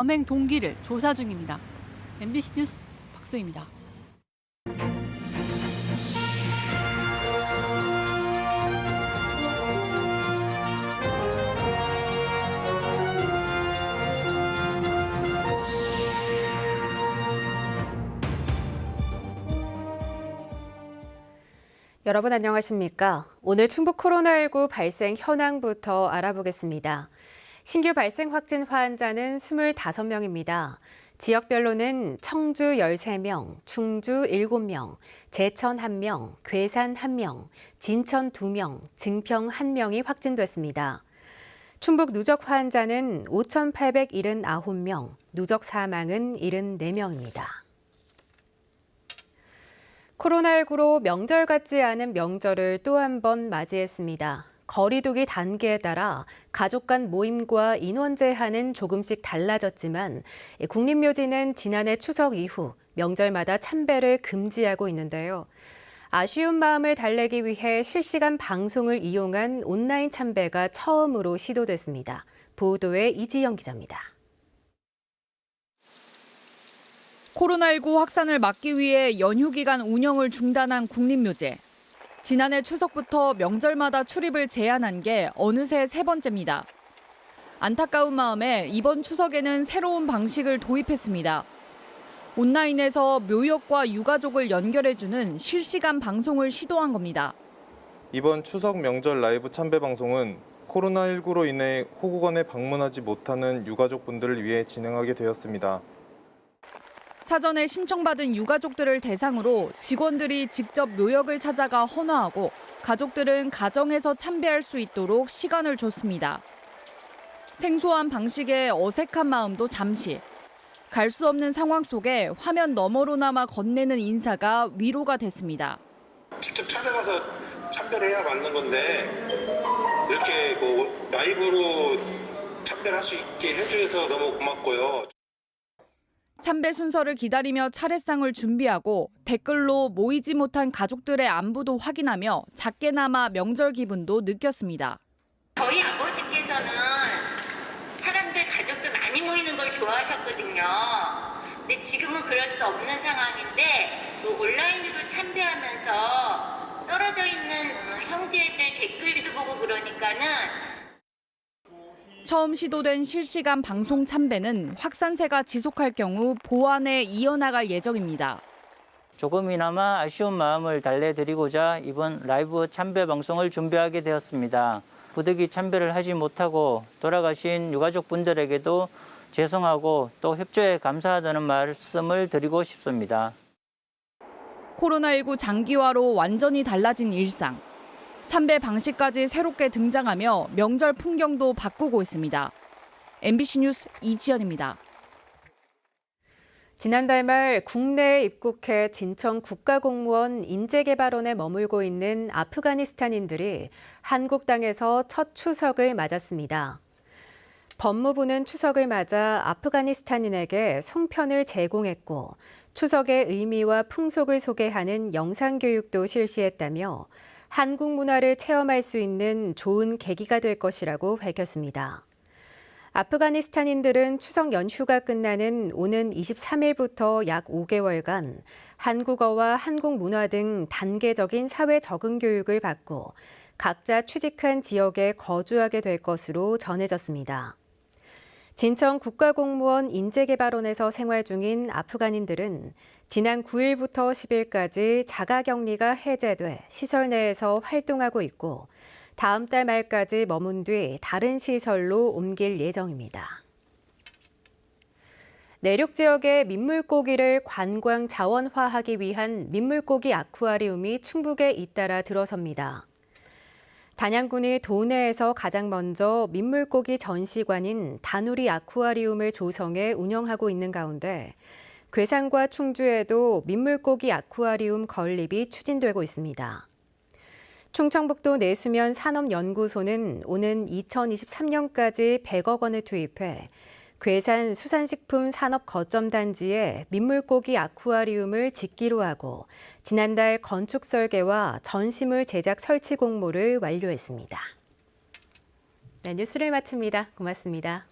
범행 동기를 조사 중입니다. MBC 뉴스 박소희입니다. 여러분 안녕하십니까? 오늘 충북 코로나19 발생 현황부터 알아보겠습니다. 신규 발생 확진 환자는 25명입니다. 지역별로는 청주 13명, 충주 7명, 제천 1명, 괴산 1명, 진천 2명, 증평 1명이 확진됐습니다. 충북 누적 환자는 5,879명, 누적 사망은 74명입니다. 코로나19로 명절 같지 않은 명절을 또 한 번 맞이했습니다. 거리두기 단계에 따라 가족 간 모임과 인원 제한은 조금씩 달라졌지만 국립묘지는 지난해 추석 이후 명절마다 참배를 금지하고 있는데요. 아쉬운 마음을 달래기 위해 실시간 방송을 이용한 온라인 참배가 처음으로 시도됐습니다. 보도에 이지영 기자입니다. 코로나19 확산을 막기 위해 연휴 기간 운영을 중단한 국립묘지. 지난해 추석부터 명절마다 출입을 제한한 게 어느새 세 번째입니다. 안타까운 마음에 이번 추석에는 새로운 방식을 도입했습니다. 온라인에서 묘역과 유가족을 연결해주는 실시간 방송을 시도한 겁니다. 이번 추석 명절 라이브 참배 방송은 코로나19로 인해 호국원에 방문하지 못하는 유가족분들을 위해 진행하게 되었습니다. 사전에 신청받은 유가족들을 대상으로 직원들이 직접 묘역을 찾아가 헌화하고 가족들은 가정에서 참배할 수 있도록 시간을 줬습니다. 생소한 방식에 어색한 마음도 잠시. 갈 수 없는 상황 속에 화면 너머로나마 건네는 인사가 위로가 됐습니다. 직접 찾아가서 참배를 해야 맞는 건데 이렇게 뭐 라이브로 참배를 할 수 있게 해주셔서 너무 고맙고요. 참배 순서를 기다리며 차례상을 준비하고 댓글로 모이지 못한 가족들의 안부도 확인하며 작게나마 명절 기분도 느꼈습니다. 저희 아버지께서는 사람들 가족들 많이 모이는 걸 좋아하셨거든요. 근데 지금은 그럴 수 없는 상황인데 그 온라인으로 참배하면서 떨어져 있는 어, 형제들 댓글도 보고 그러니까는 처음 시도된 실시간 방송 참배는 확산세가 지속할 경우 보완에 이어나갈 예정입니다. 조금이나마 아쉬운 마음을 달래드리고자 이번 라이브 참배 방송을 준비하게 되었습니다. 부득이 참배를 하지 못하고 돌아가신 유가족분들에게도 죄송하고 또 협조에 감사하다는 말씀을 드리고 싶습니다. 코로나19 장기화로 완전히 달라진 일상. 참배 방식까지 새롭게 등장하며 명절 풍경도 바꾸고 있습니다. MBC 뉴스 이지연입니다. 지난달 말 국내에 입국해 진천 국가공무원 인재개발원에 머물고 있는 아프가니스탄인들이 한국 땅에서 첫 추석을 맞았습니다. 법무부는 추석을 맞아 아프가니스탄인에게 송편을 제공했고 추석의 의미와 풍속을 소개하는 영상 교육도 실시했다며 한국 문화를 체험할 수 있는 좋은 계기가 될 것이라고 밝혔습니다. 아프가니스탄인들은 추석 연휴가 끝나는 오는 23일부터 약 5개월간 한국어와 한국 문화 등 단계적인 사회 적응 교육을 받고 각자 취직한 지역에 거주하게 될 것으로 전해졌습니다. 진천 국가공무원 인재개발원에서 생활 중인 아프간인들은 지난 9일부터 10일까지 자가격리가 해제돼 시설 내에서 활동하고 있고 다음 달 말까지 머문 뒤 다른 시설로 옮길 예정입니다. 내륙 지역의 민물고기를 관광 자원화하기 위한 민물고기 아쿠아리움이 충북에 잇따라 들어섭니다. 단양군이 도내에서 가장 먼저 민물고기 전시관인 다누리 아쿠아리움을 조성해 운영하고 있는 가운데 괴산과 충주에도 민물고기 아쿠아리움 건립이 추진되고 있습니다. 충청북도 내수면 산업연구소는 오는 2023년까지 100억 원을 투입해 괴산 수산식품 산업 거점 단지에 민물고기 아쿠아리움을 짓기로 하고 지난달 건축 설계와 전시물 제작 설치 공모를 완료했습니다. 네, 뉴스를 마칩니다. 고맙습니다.